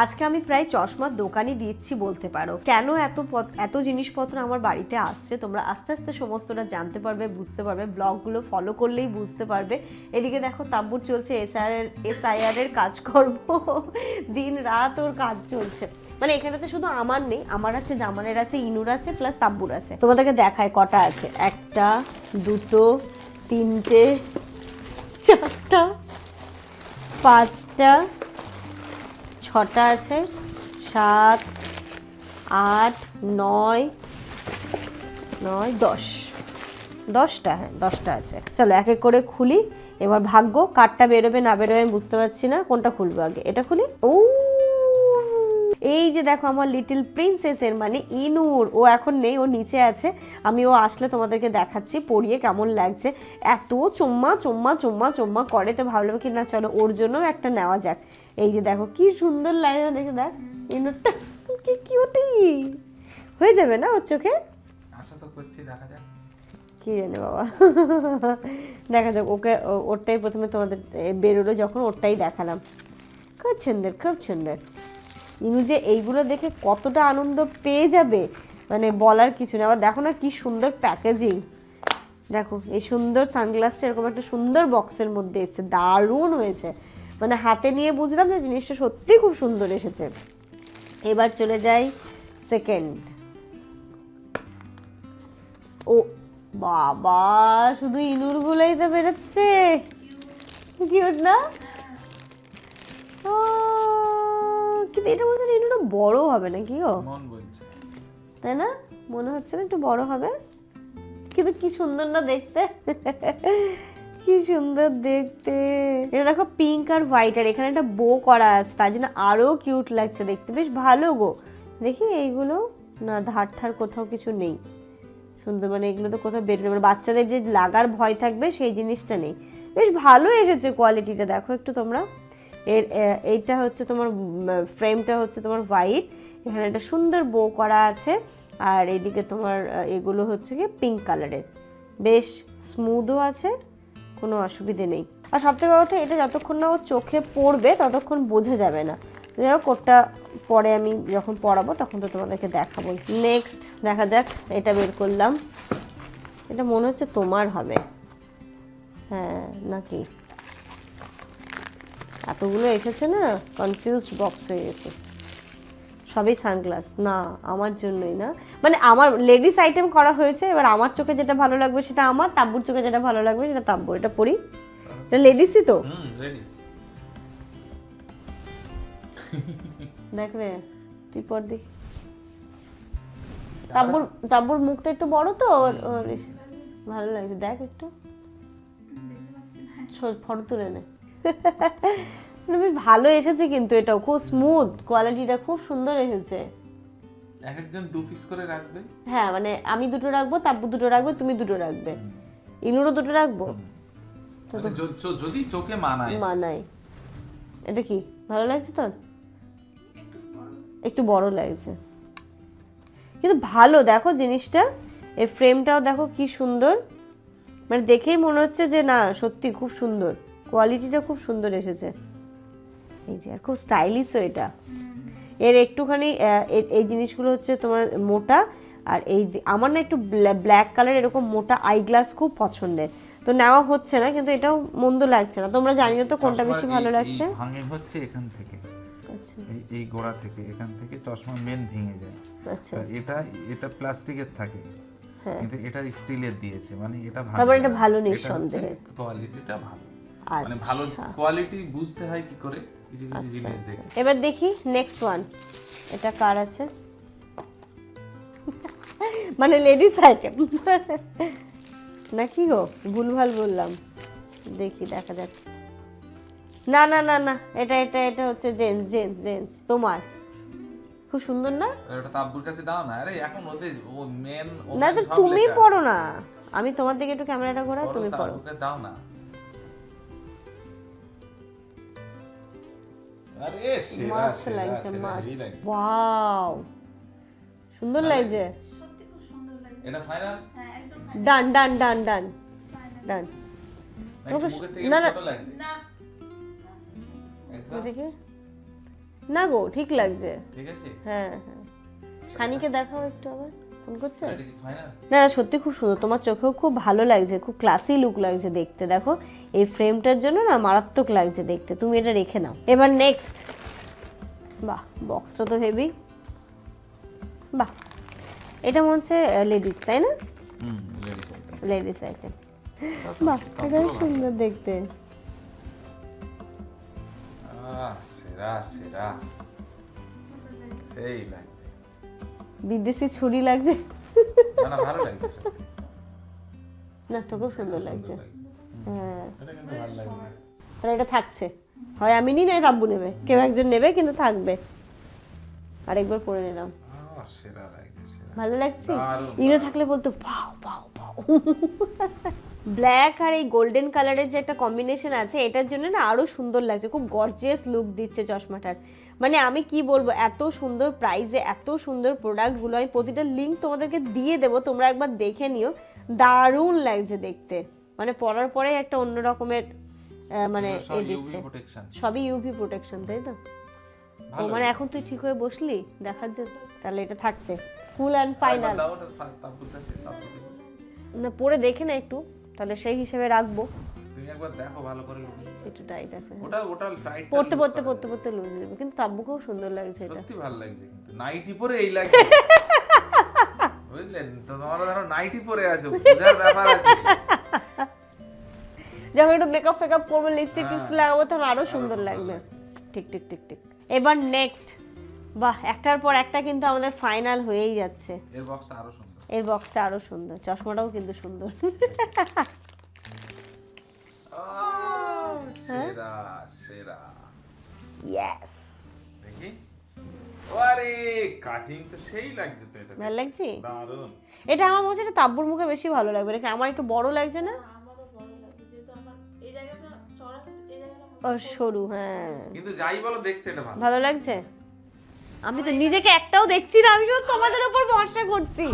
আজকে আমি প্রায় চশমার দোকানই দিচ্ছি বলতে পারো। কেন এত এত জিনিসপত্র আমার বাড়িতে আসছে? তোমরা আস্তে আস্তে সমস্তটা জানতে পারবে, বুঝতে পারবে, ব্লগগুলো ফলো করলেই বুঝতে পারবে। এদিকে দেখো তাব্বুর চলছে, এসআইআর এসআইআর এর কাজকর্ম। দিন রাত ওর কাজ চলছে। মানে এখানেতে শুধু আমার নেই, আমার আছে জামানের আছে, ইনুর আছে প্লাস তাব্বুর আছে। তোমাদেরকে দেখায় কটা আছে। একটা, দুটো, তিনটে, চারটা, পাঁচটা ছটা আছে। সাত, আট, নয় নয়, দশ। দশটা হ্যাঁ দশটা আছে। চলো, এক এক করে খুলি। এবার ভাগ্য কাঠটা বেরোবে, না বেরোবে, আমি বুঝতে পারছি না। কোনটা খুলবো আগে? এটা খুলি। ও! এই যে দেখো, আমার লিটল প্রিন্সেসের মানে ইনুর। ও এখন নেই, ও নিচে আছে। আমি, ও আসলে তোমাদেরকে দেখাচ্ছি পরিয়ে কেমন লাগছে। এত চুম্মা চুম্মা চুম্মা চুম্মা করে, তো ভাবলাম কি না, চলো, ওর জন্যও একটা নেওয়া যাক। এই যে দেখো কি সুন্দর লাইন দেখে দেখ ইনুরটা কি কিউটি হয়ে যাবে না ওর চোখে? আশা তো করছি দেখা যাক। কি জানে বাবা। দেখা যাক ওকে ওরটাই প্রথমে তোমাদের বেরোলো যখন ওরটাই দেখালাম। খুব সুন্দর খুব সুন্দর। ইনু যে এইগুলো দেখে কতটা আনন্দ পেয়ে যাবে মানে বলার কিছু না। আবার দেখো না কি সুন্দর প্যাকেজিং দেখো এই সুন্দর সানগ্লাসটা এরকম একটা সুন্দর বক্সের মধ্যে এসেছে। দারুণ হয়েছে। মানে হাতে নিয়ে বুঝলাম যে জিনিসটা সত্যি খুব সুন্দর এসেছে। এবার চলে যাই সেকেন্ড ও বাবা শুধু ইনুর গুলোই তো বেরোচ্ছে। কিউট না? কিন্তু এটা বলছে ইনুটা বড় হবে না কি গো তাই না? মনে হচ্ছে না একটু বড় হবে। কিন্তু কি সুন্দর না দেখতে। কি সুন্দর দেখতে। এটা দেখো পিঙ্ক আর হোয়াইট আর এখানে একটা বো করা আছে, তার জন্য আরও কিউট লাগছে দেখতে। বেশ ভালো গো। দেখি এইগুলো, না ধার ঠার কোথাও কিছু নেই। সুন্দর মানে এগুলো তো কোথাও বেরোবে মানে বাচ্চাদের যে লাগার ভয় থাকবে সেই জিনিসটা নেই। বেশ ভালো এসেছে কোয়ালিটিটা দেখো একটু তোমরা। এর এইটা হচ্ছে তোমার ফ্রেমটা হচ্ছে তোমার হোয়াইট এখানে একটা সুন্দর বো করা আছে। আর এদিকে তোমার এগুলো হচ্ছে কি পিঙ্ক কালারের বেশ স্মুথও আছে। কোনো অসুবিধে নেই। আর সবথেকে কথা এটা যতক্ষণ না ও চোখে পড়বে ততক্ষণ বোঝা যাবে না। যাই হোক ওটা পরে আমি যখন পড়াবো তখন তো তোমাদেরকে দেখাবো নেক্সট দেখা যাক এটা বের করলাম। এটা মনে হচ্ছে তোমার হবে। হ্যাঁ নাকি? এতগুলো এসেছে না কনফিউজড বক্স হয়ে গেছে। সবই সানগ্লাস না আমার জন্যই না। মানে আমার লেডিস আইটেম করা হয়েছে এবার আমার চোখে যেটা ভালো লাগবে সেটা আমার তাব্বুর চোখে যেটা ভালো লাগবে সেটা তাব্বুর। এটা পরি? এটা লেডিসই তো? দেখ রে তুই পর দেখি। তাব্বুর তাব্বুর মুখটা একটু বড় তো ওর ওর ভালো লাগছে। দেখ একটু। ফটো তুলে নে। বেশ ভালো এসেছে কিন্তু এটাও। খুব স্মুথ কোয়ালিটিটা খুব সুন্দর এসেছে। এক একজন দু পিস করে রাখবে? হ্যাঁ মানে আমি দুটো রাখব তাব্বু দুটো রাখবে তুমি দুটো রাখবে। ইনুরও দুটো রাখব? মানে যদি চোখে মানায়। মানাই এটা কি ভালো লাগছে তোর? একটু বড়। লাগছে। কিন্তু ভালো দেখো জিনিসটা এই ফ্রেমটাও দেখো কি সুন্দর। মানে দেখেই মনে হচ্ছে যে না সত্যি খুব সুন্দর। কোয়ালিটিটা খুব সুন্দর এসেছে। এই যে আর খুব স্টাইলিশও এটা। এর একটুখানি এই জিনিসগুলো হচ্ছে তোমার মোটা আর এই আমার না একটু ব্ল্যাক কালার এরকম মোটা আই গ্লাস খুব পছন্দের। তো নেওয়া হচ্ছে না কিন্তু এটাও মন্দ লাগছে না। তোমরা জানিও তো কোনটা বেশি ভালো লাগছে? ভাঙে হচ্ছে এখান থেকে। আচ্ছা। এই গোড়া থেকে এখান থেকে চশমা মেন ভেঙে যায়। আচ্ছা। এটা এটা প্লাস্টিকের থাকে। হ্যাঁ। কিন্তু এটা স্টিলের দিয়েছে মানে এটা ভালো তারপর এটা ভালো নিঃসন্দেহে। কোয়ালিটিটা ভালো। মানে ভালো আচ্ছা। কোয়ালিটি বুঝতে হয় কি করে? আচ্ছা আচ্ছা। এবার দেখি নেক্সট ওয়ান এটা কার আছে? মানে লেডিস আইটেম নাকি গো? ভুলভাল বললাম। দেখি দেখা যাক। না না না না এটা এটা এটা হচ্ছে জেন্টস জেন্টস জেন্টস তোমার। খুব সুন্দর না? ওটা তাব্বুর কাছে দাও না। আরে এখন ওদের ও মেন না তুমি পড়ো না। আমি তোমার দিকে একটু ক্যামেরাটা ঘোরাই তুমি পড়ো। দাও না। আরে সেরা মাস্ট লাগছে সেরা মাস্ট ওয়াও। সুন্দর লাগছে। সত্যি খুব সুন্দর লাগে এটা ফাইনাল হ্যাঁ একদম ডান ডান ডান ডান। ডান। ওকে- না, না। না। দেখি। না গো ঠিক লাগছে। ঠিক আছে? হ্যাঁ হ্যাঁ। সানিকে দেখাও একটু আবার। ফোন করছে? এটা না না সত্যি খুব সুন্দর। তোমার চোখেও খুব ভালো লাগছে খুব ক্লাসি লুক লাগছে দেখতে। দেখো এই ফ্রেমটার জন্য না মারাত্মক লাগছে দেখতে। তুমি এটা রেখে নাও। এবার নেক্সট বাহ বক্সটা তো হেভি বাহ এটা মনে হচ্ছে লেডিস তাই না? লেডিস আইটেম বাহ এটাও সুন্দর দেখতে। সেরা সেরা। সেই লাগছে বিদেশি ছুরি লাগছে। না তো ভালো লাগছে। না তোকেও সুন্দর লাগছে। হ্যাঁ। এটা তাহলে থাকছে। হয় আমি নিই না রাব্বু নেবে। কেউ একজন নেবে কিন্তু থাকবে। আরেকবার পরে নিলাম। ভালো লাগছে? ইনো থাকলে বলতো পাও পাও পাও ব্ল্যাক আর এই গোল্ডেন কালারের যে একটা কম্বিনেশন আছে এটার জন্য না আরও সুন্দর লাগছে খুব গর্জিয়াস লুক দিচ্ছে চশমাটার। মানে আমি কি বলব এত সুন্দর প্রাইসে এত সুন্দর প্রোডাক্টগুলো আমি প্রতিটা লিঙ্ক তোমাদেরকে দিয়ে দেবো তোমরা একবার দেখে নিও। দারুণ লাগছে দেখতে। মানে পরার পরে একটা অন্য রকমের মানে এ দিচ্ছে। সবই ইউভি প্রোটেকশন তাই তো? ও মানে এখন তুই ঠিক হয়ে বসলি? দেখার জন্য? তাহলে এটা থাকছে। Full and final. না পরে দেখে না একটু। তাহলে সেই হিসেবে রাখব। তুমি একবার দেখো ভালো করে একটু টাইট আছে। ওটা ওটা টাইট পড়তে পড়তে পড়তে পড়তে লুজ দেবো কিন্তু তাব্বুকেও সুন্দর লাগছে এটা। সত্যি ভালো লাগছে কিন্তু। নাইটি পরে এই লাগছে। বুঝলেন তো তোমরা ধরো নাইটি পরে আছো। বুঝার ব্যাপার আছে। যখন একটু মেকআপ ফেকআপ করব লিপস্টিক টিপস হ্যাঁ। লাগাবো তখন আরও সুন্দর লাগবে। ঠিক ঠিক ঠিক ঠিক। এবার নেক্সট বাহ একটার পর একটা কিন্তু আমাদের ফাইনাল হয়েই যাচ্ছে। এর বক্সটা আরও সুন্দর। এর বক্সটা আরও সুন্দর। চশমাটাও কিন্তু সুন্দর। আহ, সেরা সেরা। ইয়েস দেখি। আরে কাটিং তো সেই লাগছে তো এটা ভালো লাগছে? দারুণ। এটা আমার মনে হচ্ছে তাব্বুর মুখে বেশি ভালো লাগবে। এটা আমার একটু বড় লাগছে না? আমারও বড় লাগছে। যেহেতু আমার এই জায়গাটা চড়া এই জায়গাটা ও সরু হ্যাঁ। কিন্তু যাই বলো দেখতে এটা ভালো। ভালো লাগছে? আমি তো নিজেকে একটাও দেখছি না। আমি শুধু তোমাদের উপর ভরসা করছি।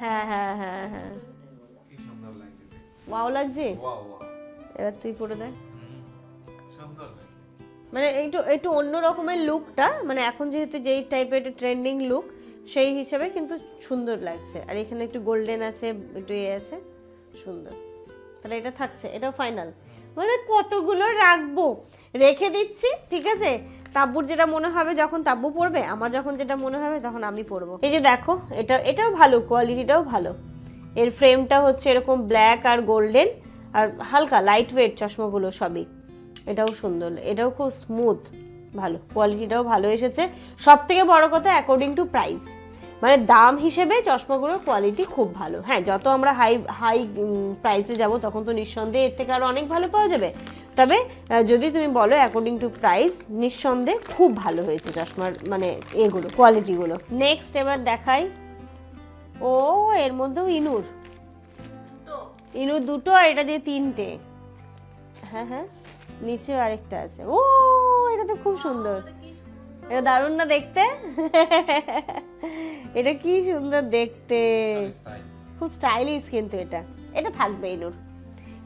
হ্যাঁ হ্যাঁ হ্যাঁ হ্যাঁ। লাগছে ওয়াও এবার তুই পরে দেখ। মানে একটু একটু অন্য রকমের লুকটা মানে এখন যেহেতু যেই টাইপের ট্রেন্ডিং লুক সেই হিসেবে কিন্তু সুন্দর লাগছে। আর এখানে একটু গোল্ডেন আছে একটু আছে সুন্দর। তাহলে এটা থাকছে এটাও ফাইনাল মানে কতগুলো রাখব? রেখে দিচ্ছি, ঠিক আছে? তাব্বুর যেটা মনে হবে যখন তাব্বু পড়বে, আমার যখন যেটা মনে হবে তখন আমি পড়ব। এই যে দেখো, এটা, এটাও ভালো, কোয়ালিটিটাও ভালো। এর ফ্রেমটা হচ্ছে এরকম ব্ল্যাক আর গোল্ডেন, আর হালকা লাইট ওয়েট চশমাগুলো সবই। এটাও সুন্দর, এটাও খুব স্মুথ ভালো, কোয়ালিটিটাও ভালো এসেছে। সব থেকে বড় কথা অ্যাকর্ডিং টু প্রাইস মানে দাম হিসেবে চশমাগুলোর কোয়ালিটি খুব ভালো। হ্যাঁ যত আমরা হাই হাই প্রাইসে যাব, তখন তো নিঃসন্দেহে এর থেকে আরও অনেক ভালো পাওয়া যাবে। তবে যদি তুমি বলো অ্যাকর্ডিং টু প্রাইস নিঃসন্দেহে খুব ভালো হয়েছে চশমার মানে এগুলো কোয়ালিটিগুলো নেক্সট এবার দেখাই। ও, এর মধ্যেও ইনুর। ইনুর দুটো আর এটা দিয়ে তিনটে। হ্যাঁ হ্যাঁ নিচেও আরেকটা আছে। ও, এটা তো খুব সুন্দর। এটা দারুণ না দেখতে? এটা কি সুন্দর দেখতে। খুব স্টাইলিশ। কিন্তু এটা। এটা থাকবে ইনুর।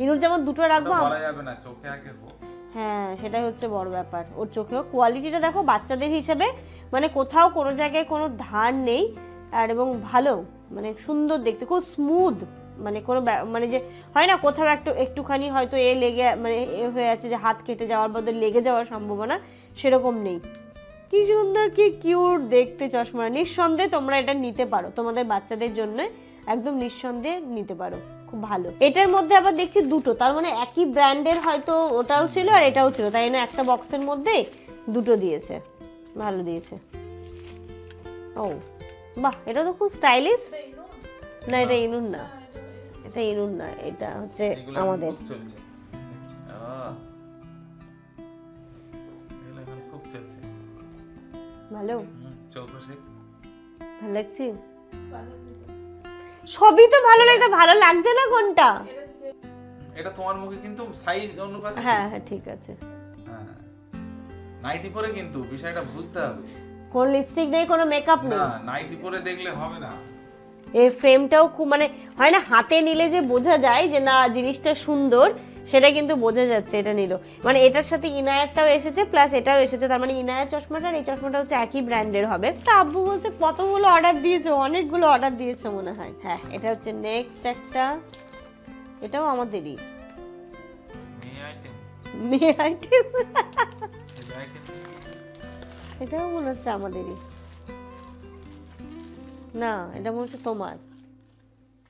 ইনুর যেমন দুটো রাখব বলা যাবে না চোখে আগে হোক। হ্যাঁ সেটাই হচ্ছে বড় ব্যাপার। ওর চোখেও কোয়ালিটিটা দেখো বাচ্চাদের হিসেবে মানে কোথাও কোনো জায়গায় কোনো ধার নেই আর এবং ভালো মানে সুন্দর দেখতে খুব স্মুথ মানে কোনো মানে যে হয় না কোথাও একটু একটুখানি হয়তো এ লেগে মানে এ হয়ে আছে যে হাত কেটে যাওয়ার বদলে লেগে যাওয়ার সম্ভাবনা সেরকম নেই। কি সুন্দর কি কিউট দেখতে চশমা। নিঃসন্দেহে তোমরা এটা নিতে পারো। তোমাদের বাচ্চাদের জন্য একদম নিঃসন্দেহে নিতে পারো। খুব ভালো। এটার মধ্যে আবার দেখছি দুটো। তার মানে একই ব্র্যান্ডের হয়তো ওটাও ছিল আর এটাও ছিল। তাই না? একটা বক্সের মধ্যে দুটো দিয়েছে। ভালো দিয়েছে। ও বাহ এটা তো খুব স্টাইলিশ না এটা ইনুন না। এটা ইনুন না এটা হচ্ছে আমাদের। ভালো? ভালো লাগছে? সবই তো ভালো লাগে ভালো লাগছে না কোনটা? এটা তোমার মুখে কিন্তু সাইজ অনুপাতে হ্যাঁ হ্যাঁ ঠিক আছে। হ্যাঁ নাইটি পরে কিন্তু বিষয়টা বুঝতে হবে। কোন লিপস্টিক নেই কোনো মেকআপ নেই? না নাইটি পরে দেখলে হবে না। এর ফ্রেমটাও খুব মানে হয় না হাতে নিলে যে বোঝা যায় যে না জিনিসটা সুন্দর সেটা কিন্তু বোঝা যাচ্ছে এটা নিল। মানে এটার সাথে ইনায়ারটাও এসেছে প্লাস এটাও এসেছে। তার মানে ইনায়ার চশমাটা আর এই চশমাটা হচ্ছে একই ব্র্যান্ডের হবে। তা আব্বু বলছে কতগুলো অর্ডার দিয়েছ? অনেকগুলো অর্ডার দিয়েছ মনে হয়। হ্যাঁ এটা হচ্ছে নেক্সট একটা। এটাও আমাদেরই। মেয়ে আইটেম এটাও মনে হচ্ছে আমাদেরই। না এটা মনে হচ্ছে তোমার।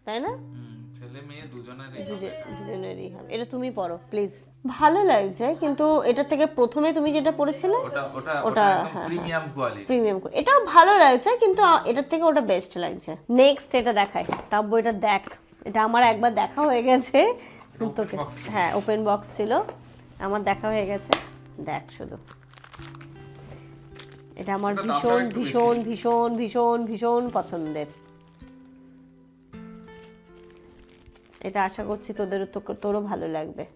তাই না? ছেলে মেয়ে দুজনেরই দুজনেরই হবে। এটা তুমি পড়ো প্লিজ ভালো লাগছে কিন্তু এটা থেকে প্রথমে তুমি যেটা পড়েছিলে ওটা ওটা ওটা, প্রিমিয়াম কোয়ালিটি প্রিমিয়াম এটাও ভালো লাগছে কিন্তু এটার থেকে ওটা বেস্ট লাগছে। নেক্সট এটা দেখাই। তাব্বু এটা দেখ। এটা আমার একবার দেখা হয়ে গেছে। তোকে হ্যাঁ ওপেন বক্স ছিল। আমার দেখা হয়ে গেছে। দেখ শুধু। এটা আমার ভীষণ ভীষণ ভীষণ ভীষণ ভীষণ পছন্দের। এটা আশা করছি তোদের তো- তোরও ভালো লাগবে।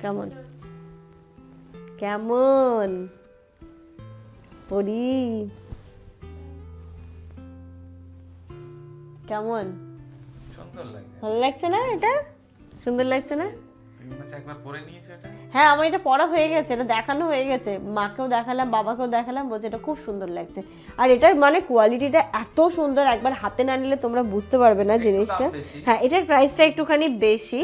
কেমন? কেমন? পরি। কেমন? সুন্দর ভালো লাগছে না এটা? সুন্দর লাগছে না? হ্যাঁ আমার এটা পড়া হয়ে গেছে এটা দেখানো হয়ে গেছে। মাকেও দেখালাম বাবাকেও দেখালাম বলছে এটা খুব সুন্দর লাগছে। আর এটার মানে কোয়ালিটিটা এত সুন্দর একবার হাতে না নিলে তোমরা বুঝতে পারবে না জিনিসটা। হ্যাঁ এটার প্রাইসটা একটুখানি বেশি।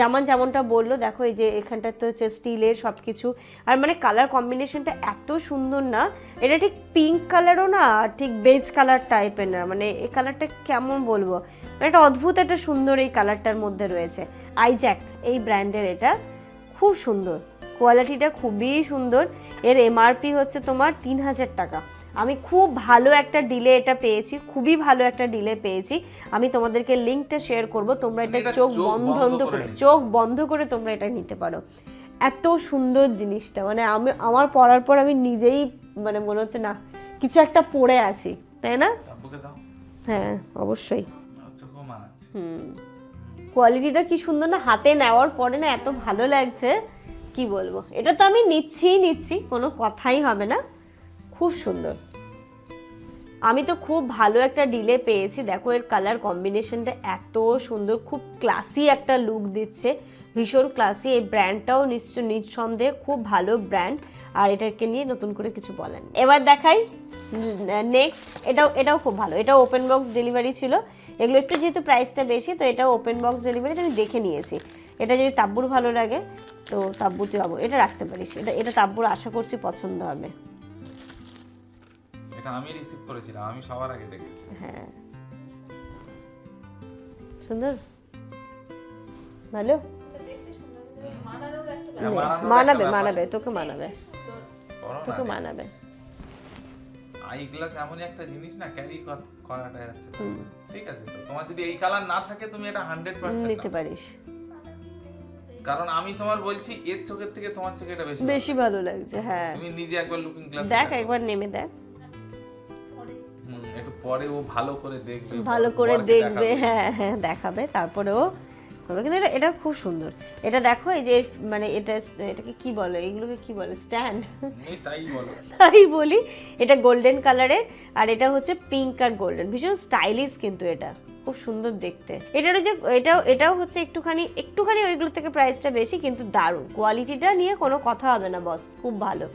যেমন যেমনটা বলল, দেখো এই যে এখানটা তো হচ্ছে স্টিলের সব কিছু আর মানে কালার কম্বিনেশনটা এত সুন্দর না, এটা ঠিক পিঙ্ক কালারও না ঠিক বেজ কালার টাইপের না। মানে এই কালারটা কেমন বলব? মানে একটা অদ্ভুত একটা সুন্দর এই কালারটার মধ্যে রয়েছে। আইজ্যাক এই ব্র্যান্ডের এটা খুব সুন্দর। কোয়ালিটিটা খুবই সুন্দর। এর এমআরপি হচ্ছে তোমার তিন হাজার টাকা। আমি খুব ভালো একটা ডিলে এটা পেয়েছি খুবই ভালো একটা ডিলে পেয়েছি। আমি তোমাদেরকে লিঙ্কটা শেয়ার করব তোমরা এটা চোখ বন্ধ করে করে চোখ বন্ধ করে তোমরা এটা নিতে পারো। এত সুন্দর জিনিসটা মানে আমি আমার পড়ার পর আমি নিজেই মানে মনে হচ্ছে না কিছু একটা পড়ে আছি তাই না? হ্যাঁ অবশ্যই। হুম। কোয়ালিটিটা কি সুন্দর না হাতে নেওয়ার পরে না এত ভালো লাগছে কি বলব? এটা তো আমি নিচ্ছিই নিচ্ছি কোনো কথাই হবে না। খুব সুন্দর। আমি তো খুব ভালো একটা ডিলে পেয়েছি। দেখো, এর কালার কম্বিনেশনটা এত সুন্দর, খুব ক্লাসি একটা লুক দিচ্ছে। ভীষণ ক্লাসি এই ব্র্যান্ডটাও নিশ্চয় নিঃসন্দেহে খুব ভালো ব্র্যান্ড আর এটাকে নিয়ে নতুন করে কিছু বলেন এবার দেখাই নেক্সট এটাও এটাও খুব ভালো। এটাও ওপেন বক্স ডেলিভারি ছিল। এগুলো একটু যেহেতু প্রাইসটা বেশি, তো এটাও ওপেন বক্স ডেলিভারি আমি দেখে নিয়েছি। এটা যদি তাব্বুর ভালো লাগে, তো তাব্বুতে যাব এটা রাখতে পারিস। এটা এটা তাব্বুর আশা করছি পছন্দ হবে। এটা আমি রিসিভ করেছিলাম আমি সবার আগে দেখেছি। হ্যাঁ। সুন্দর? ভালো? হ্যাঁ, মানানোর মানাবে মানাবে তোকে মানাবে। তোকে মানাবে। আই গ্লাস এমনই একটা জিনিস না ক্যারি করাটা যাচ্ছে। হুম, ঠিক আছে তো? তোমার যদি এই কালার না থাকে তুমি এটা হান্ড্রেড নিতে পার্সেন্ট পারিস। কারণ আমি তোমার বলছি এর চোখের থেকে তোমার চোখে এটা বেশি বেশি ভালো লাগছে হ্যাঁ। তুমি নিজে একবার লুকিং গ্লাস দেখ। একবার নেমে দেখ। একটু পরে ও ভালো করে দেখবে ভালো করে দেখবে হ্যাঁ হ্যাঁ দেখাবে তারপরেও হবে কিন্তু এটা এটা খুব সুন্দর। এটা দেখো এই যে মানে এটা এটাকে কি বলে? এগুলোকে কি বলে? স্ট্যান্ড? তাই বলো। তাই বলি। এটা গোল্ডেন কালারের আর এটা হচ্ছে পিঙ্ক আর গোল্ডেন। ভীষণ স্টাইলিশ কিন্তু এটা। খুব সুন্দর দেখতে। এটারও যে এটাও এটাও হচ্ছে একটুখানি একটুখানি ওইগুলো থেকে প্রাইসটা বেশি কিন্তু দারুণ। কোয়ালিটিটা নিয়ে কোনো কথা হবে না বস খুব ভালো।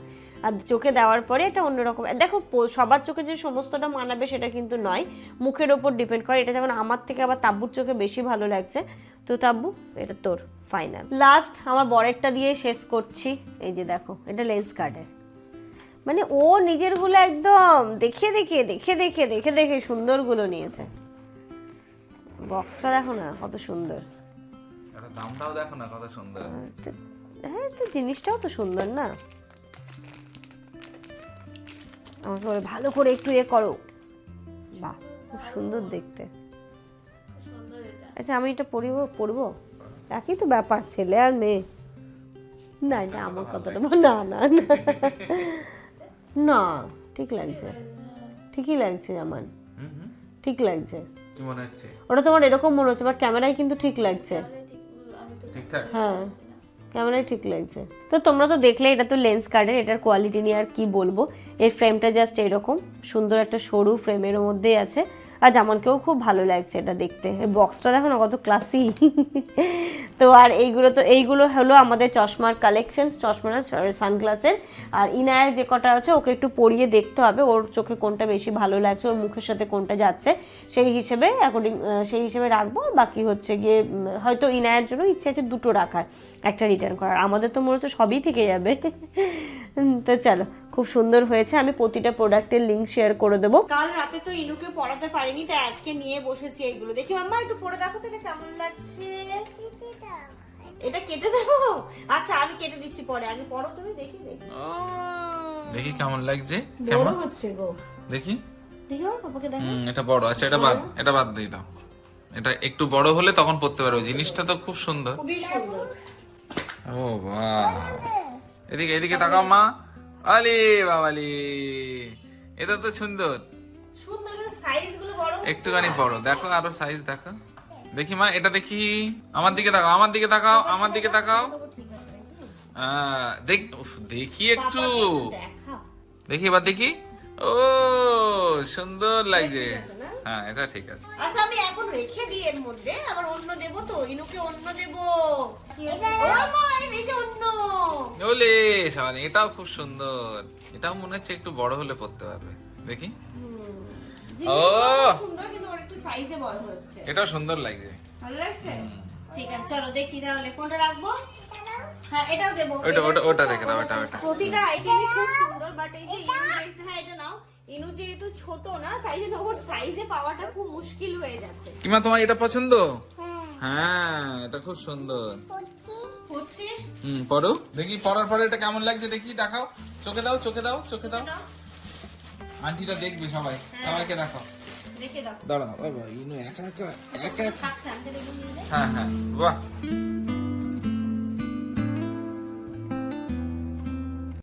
আর চোখে দেওয়ার পরে এটা অন্যরকম। দেখো সবার চোখে যে সমস্তটা মানাবে সেটা কিন্তু নয়। মুখের ওপর ডিপেন্ড করে। এটা যেমন আমার থেকে আবার তাব্বুর চোখে বেশি ভালো লাগছে। তো তাব্বু এটা তোর ফাইনাল লাস্ট আমার বরেরটা দিয়ে শেষ করছি। এই যে দেখো এটা লেন্স কার্ডের মানে ও নিজেরগুলো একদম দেখে দেখে দেখে দেখে দেখে দেখে সুন্দরগুলো নিয়েছে। বক্সটা দেখো না কত সুন্দর। দামটাও দেখো না কত সুন্দর। হ্যাঁ তো জিনিসটাও তো সুন্দর না। আমাকে বলে ভালো করে একটু এ করো। বাহ খুব সুন্দর দেখতে। আচ্ছা আমি এটা পরিব পরবো? একই তো ব্যাপার ছেলে আর মেয়ে। না এটা আমার কথাটা না না না। না ঠিক লাগছে। ঠিকই লাগছে আমার ঠিক লাগছে। কি মনে হচ্ছে? ওটা তোমার এরকম মনে হচ্ছে বাট ক্যামেরায় কিন্তু ঠিক লাগছে। ঠিকঠাক? হ্যাঁ। ক্যামেরায় ঠিক লাগছে। তো তোমরা তো দেখলে, এটা তো লেন্স কার্ডের এটার কোয়ালিটি নিয়ে আর কি বলব? এর ফ্রেমটা জাস্ট এরকম। সুন্দর একটা সরু ফ্রেমের মধ্যেই আছে। আর জামানকেও খুব ভালো লাগছে এটা দেখতে। বক্সটা দেখো না কত ক্লাসি তো আর এইগুলো তো, এইগুলো হলো আমাদের চশমার কালেকশন চশমা সানগ্লাসের আর ইনায়ের যে কটা আছে, ওকে একটু পরিয়ে দেখতে হবে, ওর চোখে কোনটা বেশি ভালো লাগছে, ওর মুখের সাথে কোনটা যাচ্ছে, সেই হিসেবে অ্যাকর্ডিং সেই হিসেবে রাখব। বাকি হচ্ছে গিয়ে হয়তো ইনায়ের জন্য ইচ্ছে আছে দুটো রাখার, একটা রিটার্ন করার। আমাদের তো মনে হচ্ছে সবই থেকে যাবে। তো চলো খুব সুন্দর হয়েছে। আমি প্রতিটা প্রোডাক্টের লিংক শেয়ার করে দেবো। কাল রাতে তো ইনুকে পড়াতে পারিনি তাই আজকে নিয়ে বসেছি এইগুলো দেখি মাম্মা একটু পড়ে দেখো তো এটা কেমন লাগছে। এটা কেটে দেবো? আচ্ছা আমি কেটে দিচ্ছি পরে। আগে পড়ো তুমি দেখি দেখি। দেখি কেমন লাগছে। বড় কেমন? হচ্ছে গো। দেখি। দেখি পাপাকে দেখো হুম এটা বড়। আচ্ছা এটা বাদ এটা বাদ দিয়ে দাও। এটা একটু বড় হলে তখন পড়তে পারো জিনিসটা তো খুব সুন্দর। খুবই সুন্দর। ও বাহ। এদিকে এদিকে তাকাও মা। আলি বাবালি এটা তো সুন্দর। সুন্দর কিন্তু সাইজগুলো বড় একটুখানি? বড় দেখো আরও সাইজ দেখো। দেখি মা এটা দেখি। আমার দিকে তাকাও আমার দিকে তাকাও আমার দিকে তাকাও। দেখ দেখি একটু। দেখি এবার দেখি। ও সুন্দর লাগছে? হ্যাঁ এটা ঠিক আছে। আচ্ছা আমি এখন রেখে দিই এর মধ্যে। আবার অন্য দেব তো ইনুকে অন্য দেব। কি আছে? এই যে অন্য। ওলে সাবানি এটাও খুব সুন্দর। এটাও মনে হচ্ছে একটু বড় হলে পড়তে পারবে। দেখি। ও! সুন্দর কিন্তু ওর একটু সাইজে বড় হচ্ছে। এটাও সুন্দর লাগছে। ভালো লাগছে? ঠিক আছে চলো দেখি তাহলে। কোনটা রাখব? হ্যাঁ এটাও দেবো। ওটা ওটা ওটা রেখে দাও ওটা ওটা। প্রতিটা আইটেমই খুব সুন্দর বাট এই যে হ্যাঁ এটা নাও। ইনু যেহেতু ছোট না তাই জন্য ওর সাইজে পাওয়াটা খুব মুশকিল হয়ে যাচ্ছে। কিমা তোমার এটা পছন্দ? হ্যাঁ। এটা খুব সুন্দর। হচ্ছে হুম পড়ো। দেখি পড়ার পরে এটা কেমন লাগছে দেখি দেখাও। চোখে দাও চোখে দাও চোখে দাও। দাও, আন্টিটা দেখবে সবাই। সবাইকে দেখো রেখে দাও। দাঁড়াও বাবা ইনু একা একা একা যাই। হ্যাঁ হ্যাঁ বাহ।